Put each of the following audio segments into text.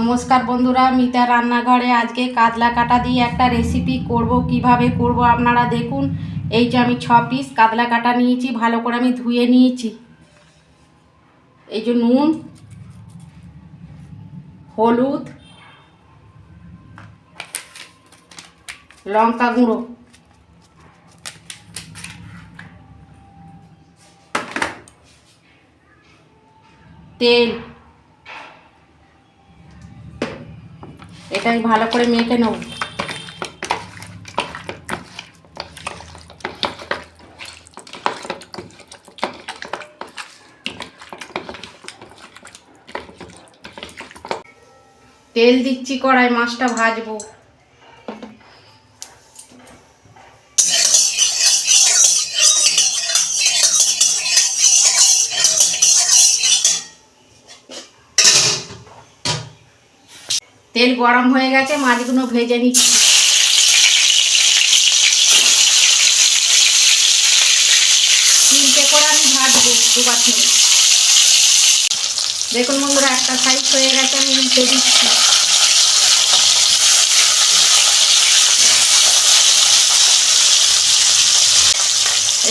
নমস্কার বন্ধুরা, মিতা রান্নাঘরে আজকে কাতলা কাটা দিয়ে একটা রেসিপি করব, কীভাবে করব আপনারা দেখুন। এই যে আমি ছ পিস কাতলা কাটা নিয়েছি, ভালো করে আমি ধুয়ে নিয়েছি। এই যে নুন, হলুদ, লঙ্কা গুঁড়ো। তেল। এটা আমি ভালো করে মেখে নেব। তেল দিচ্ছি কড়াই মাছটা ভাজবো। তেল গরম হয়ে গেছে, মাছগুলো ভেজে নিচ্ছি। তিনটে করে আমি ভাজবো দুবার ধরে। দেখুন বন্ধুরা, একটা সাইজ হয়ে গেছে, আমি উল্টে দিচ্ছি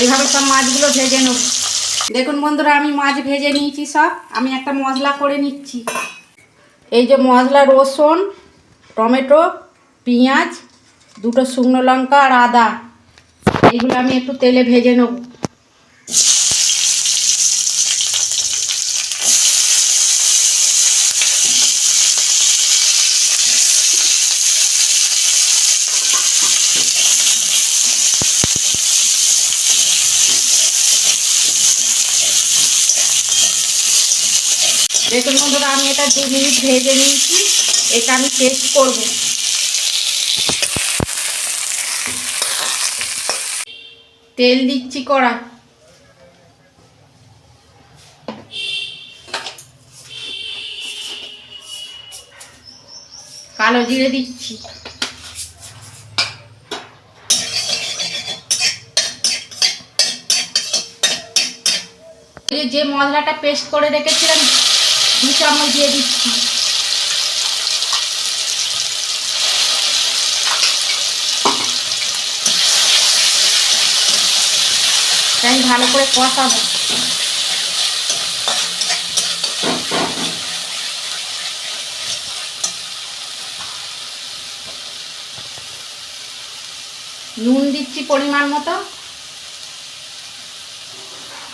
এইভাবে সব মাছগুলো ভেজে নেব। দেখুন বন্ধুরা, আমি মাছ ভেজে নিয়েছি সব। আমি একটা মশলা করে নিচ্ছি। এই যে মশলা, রসুন, টমেটো, পেঁয়াজ, দুটো শুকনো লঙ্কা আর আদা। এইগুলো আমি একটু তেলে ভেজে নেব। দেখুন বন্ধুরা, আমি এটা দু মিনিট ভেজে নিয়েছি। এটা আমি পেস্ট করব। তেল দিচ্ছি কড়া। কালো জিরে দিচ্ছি। যে মশলাটা পেস্ট করে রেখেছিলাম দু চামচ দিয়ে দিচ্ছি। তাই ভালো করে কষাবো। নুন দিচ্ছি পরিমাণ মতো।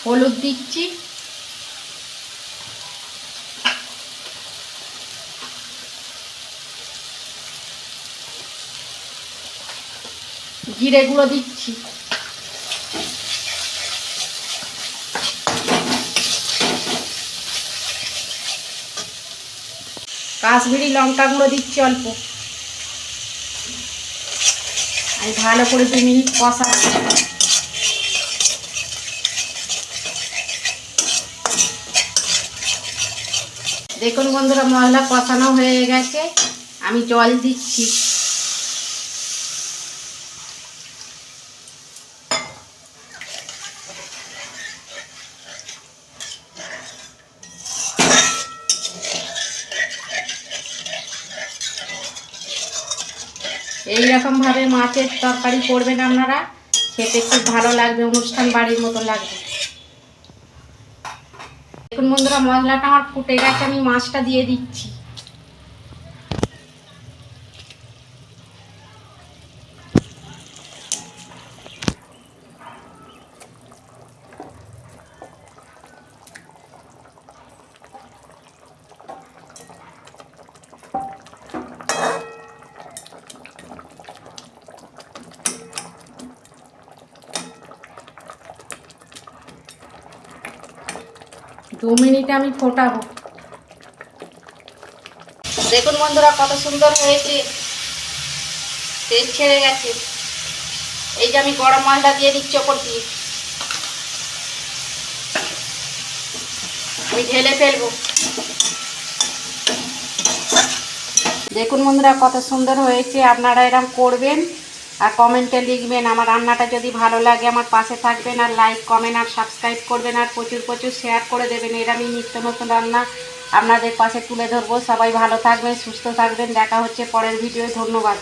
হলুদ দিচ্ছি। জিরে গুঁড়ো দিচ্ছি। কাশ্মীরি লঙ্কা গুঁড়ো দিচ্ছি অল্প। আমি ভালো করে দু মিনিট কষাচ্ছি দেখুন বন্ধুরা মশলা কষানো হয়ে গেছে। আমি জল দিচ্ছি। এই রকম ভাবে মাছের তরকারি করবেন আপনারা। খেতে খুব ভালো লাগবে, অনুষ্ঠান বাড়ির মতো লাগবে। দেখুন বন্ধুরা, মশলাটা আমার ফুটে গেছে, আমি মাছটা দিয়ে দিচ্ছি। দু মিনিট আমি ফোটাবো। দেখুন বন্ধুরা, কত সুন্দর হয়েছে। তেল ছেড়ে গেছে। এই যে আমি গরম মশলা দিয়ে দিচ্ছি ওপর দিয়ে। আমি ঢেলে ফেলব। দেখুন বন্ধুরা, কত সুন্দর হয়েছে। আপনারা এরকম করবেন। আর কমেন্টে লিখবেন, আমার রান্নাটা যদি ভালো লাগে আমার পাশে থাকবেন আর লাইক কমেন্ট আর সাবস্ক্রাইব করবেন আর প্রচুর প্রচুর শেয়ার করে দেবেন। এর আমি নিত্য নতুন রান্না আপনাদের পাশে তুলে ধরবো। সবাই ভালো থাকবেন, সুস্থ থাকবেন। দেখা হচ্ছে পরের ভিডিও ধন্যবাদ।